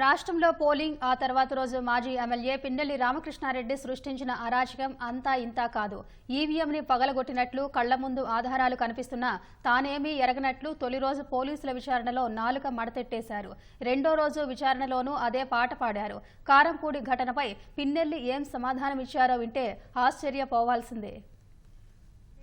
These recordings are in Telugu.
రాష్ట్రంలో పోలింగ్ ఆ తర్వాత రోజు మాజీ ఎమ్మెల్యే పిన్నెల్లి రామకృష్ణారెడ్డి సృష్టించిన అరాచకం అంతా ఇంతా కాదు. ఈవీఎంని పగలగొట్టినట్లు కళ్ళ ముందు ఆధారాలు కనిపిస్తున్నా తానేమీ ఎరగనట్లు తొలి రోజు పోలీసుల విచారణలో నాలుక మడతెట్టేశారు. రెండో రోజు విచారణలోనూ అదే పాట పాడారు. కారంపూడి ఘటనపై పిన్నెల్లి ఏం సమాధానమిచ్చారో వింటే ఆశ్చర్యపోవాల్సిందే.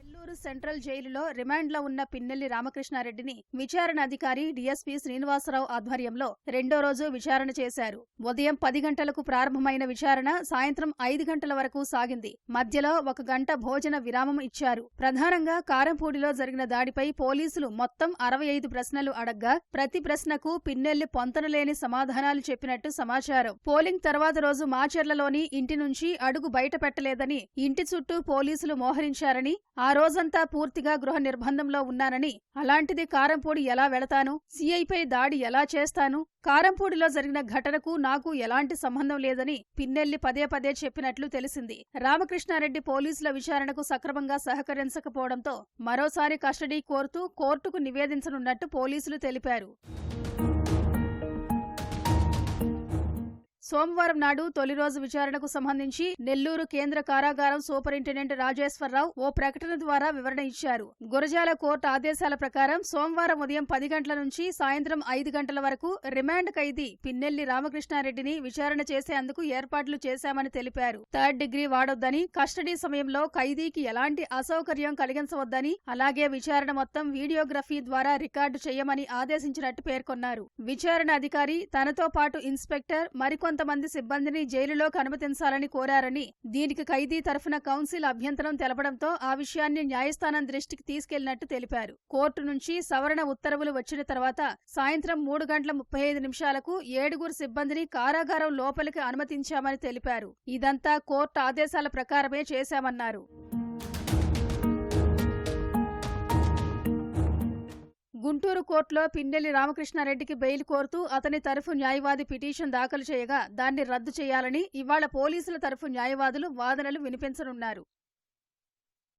నెల్లూరు సెంట్రల్ జైలులో రిమాండ్లో ఉన్న పిన్నెల్లి రామకృష్ణారెడ్డిని విచారణ అధికారి డీఎస్పీ శ్రీనివాసరావు ఆధ్వర్యంలో రెండో రోజు విచారణ చేశారు. ఉదయం పది గంటలకు ప్రారంభమైన విచారణ సాయంత్రం ఐదు గంటల వరకు సాగింది. మధ్యలో ఒక గంట భోజన విరామం ఇచ్చారు. ప్రధానంగా కారంపూడిలో జరిగిన దాడిపై పోలీసులు మొత్తం అరవై ఐదు ప్రశ్నలు అడగ్గా ప్రతి ప్రశ్నకు పిన్నెల్లి పొంతనలేని సమాధానాలు చెప్పినట్టు సమాచారం. పోలింగ్ తర్వాత రోజు మాచర్లలోని ఇంటి నుంచి అడుగు బయట పెట్టలేదని ఇంటి చుట్టూ పోలీసులు మోహరించారని ఆ రోజంతా పూర్తిగా గృహ నిర్బంధంలో ఉన్నానని అలాంటిది కారంపూడి ఎలా వెళతాను? సీఐపై దాడి ఎలా చేస్తాను? కారంపూడిలో జరిగిన ఘటనకు నాకు ఎలాంటి సంబంధం లేదని పిన్నెల్లి పదే పదే చెప్పినట్లు తెలిసింది. రామకృష్ణారెడ్డి పోలీసుల విచారణకు సక్రమంగా సహకరించకపోవడంతో మరోసారి కస్టడీ కోరుతూ కోర్టుకు నివేదించనున్నట్టు పోలీసులు తెలిపారు. సోమవారం నాడు తొలి రోజు విచారణకు సంబంధించి నెల్లూరు కేంద్ర కారాగారం సూపరింటెండెంట్ రాజేశ్వరరావు ఓ ప్రకటన ద్వారా వివరణ ఇచ్చారు. గురజాల కోర్టు ఆదేశాల ప్రకారం సోమవారం ఉదయం పది గంటల నుంచి సాయంత్రం ఐదు గంటల వరకు రిమాండ్ ఖైదీ పిన్నెల్లి రామకృష్ణారెడ్డిని విచారణ చేసేందుకు ఏర్పాట్లు చేశామని తెలిపారు. థర్డ్ డిగ్రీ వాడొద్దని కస్టడీ సమయంలో ఖైదీకి ఎలాంటి అసౌకర్యం కలిగించవద్దని అలాగే విచారణ మొత్తం వీడియోగ్రఫీ ద్వారా రికార్డు చేయమని ఆదేశించినట్టు పేర్కొన్నారు. విచారణ అధికారి తనతో పాటు ఇన్స్పెక్టర్ మరికొంత కొంతమంది సిబ్బందిని జైలులోకి అనుమతించాలని కోరారని దీనికి ఖైదీ తరఫున కౌన్సిల్ అభ్యంతరం తెలపడంతో ఆ విషయాన్ని న్యాయస్థానం దృష్టికి తీసుకెళ్ళినట్టు తెలిపారు. కోర్టు నుంచి సవరణ ఉత్తర్వులు వచ్చిన తర్వాత సాయంత్రం మూడు గంటల ముప్పై ఐదు నిమిషాలకు ఏడుగురు సిబ్బందిని కారాగారం లోపలికి అనుమతించామని తెలిపారు. ఇదంతా కోర్టు ఆదేశాల ప్రకారమే చేశామన్నారు. గుంటూరు కోర్టులో పిన్నెల్లి రామకృష్ణారెడ్డికి బెయిల్ కోరుతూ అతని తరఫు న్యాయవాది పిటిషన్ దాఖలు చేయగా దాన్ని రద్దు చేయాలని ఇవాళ పోలీసుల తరఫు న్యాయవాదులు వాదనలు వినిపించనున్నారు.